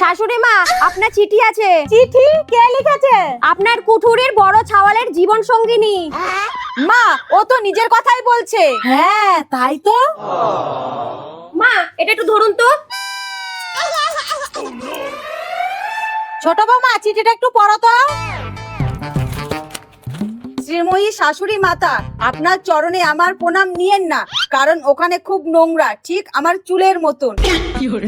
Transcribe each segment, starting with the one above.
শাশুড়ি মা আপনার চিঠি আছে। চিঠি? কে লিখেছে? আপনার কুঠুরির বড় ছাওয়ালের জীবন সঙ্গিনী। মা ও তো নিজের কথাই বলছে। হ্যাঁ তাই তো। মা এটা একটু ধরুন তো। ছোট বৌমা চিঠিটা একটু পড়ো তো। শ্রীময়ী শাশুড়ি মাতা আপনার চরণে আমার প্রণাম নিয়েন না কারণ ওখানে খুব নোংরা ঠিক আমার চুলের মতন।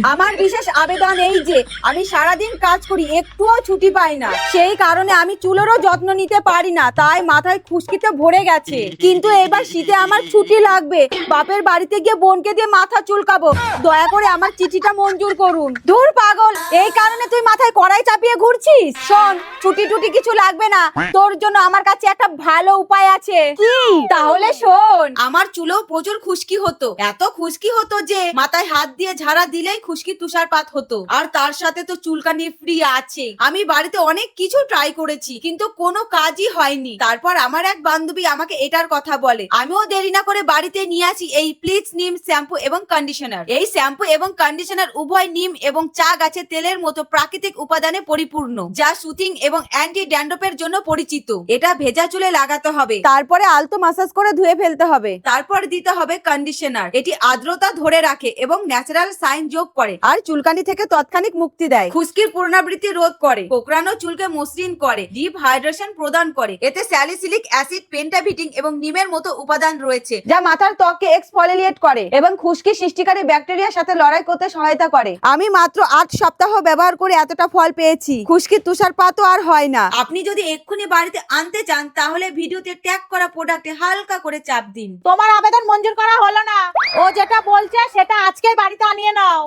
আমার বিশেষ আবেদন এই যে আমি সারাদিন কাজ করি একটুও ছুটি পাই না। সেই কারণে আমি চুলেরও যত্ন নিতে পারি না তাই মাথায় খুশকিতে ভরে গেছে। কিন্তু এবার শীতে আমার ছুটি লাগবে। বাপের বাড়িতে গিয়ে বোনকে দিয়ে মাথা চুলকাবো। দয়া করে আমার চিঠিটা মঞ্জুর করুন। দূর পাগল এই কারণে তুই মাথায় কড়াই চাপিয়ে ঘুরছিস? শোন ছুটি টুটি কিছু লাগবে না। তোর জন্য আমার কাছে একটা ভালো উপায় আছে। কি? তাহলে শোন আমার চুলেও প্রচুর খুশকি হতো। এত খুশকি হতো যে মাথায় হাত দিয়ে ঝাড়া দিলেই খুশকি তুষারপাত হতো। আর তার সাথে তো চুলকানি ফ্রি আছে। আমি বাড়িতে অনেক কিছু ট্রাই করেছি, কিন্তু কোনো কাজই হয়নি। তারপর আমার এক বান্ধবী আমাকে এটার কথা বলে, আমিও দেরি না করে বাড়িতে নিয়ে আসি এই প্লিজ নিম শ্যাম্পু এবং কন্ডিশনার এই শ্যাম্পু এবং কন্ডিশনার উভয় নিম এবং চা গাছের তেলের মতো প্রাকৃতিক উপাদানে পরিপূর্ণ, যা সুতিং এবং অ্যান্টি ড্যান্ড্রপের জন্য পরিচিত। এটা ভেজা চুলে লাগাতে হবে। তারপরে আলতো মাসাজ করে ধুয়ে ফেলতে হবে। তারপর দিতে হবে কন্ডিশনার এটি আর্দ্রতা ধরে রাখে এবং ন্যাচারাল সাইন যোগ করে আর চুলকানি থেকে তৎক্ষণিক মুক্তি দেয়। খুশকির পুনরাবৃত্তি রোধ করে। কোকড়ানো চুলকে মসৃণ করে। ডিপ হাইড্রেশন প্রদান করে। এতে স্যালিসিলিক অ্যাসিড পেন্টাভিটিং এবং নিমের মতো উপাদান রয়েছে, যা মাথার ত্বককে এক্সফলিয়েট করে এবং খুশকি সৃষ্টিকারী ব্যাকটেরিয়ার সাথে লড়াই করতে সহায়তা করে। আমি মাত্র আট সপ্তাহ ব্যবহার করে এতটা ফল পেয়েছি। খুশকির তুষারপাতও আর হয় না। আপনি যদি এক্ষুনি বাড়িতে আনতে চান, তাহলে ভিডিওতে ট্যাগ করা প্রোডাক্টে হালকা করে চাপ দিন। তোমার আবেদন মঞ্জুর করা হলো না। ও যেটা বলছে আজকে বাড়িতে আনিয়ে নাও।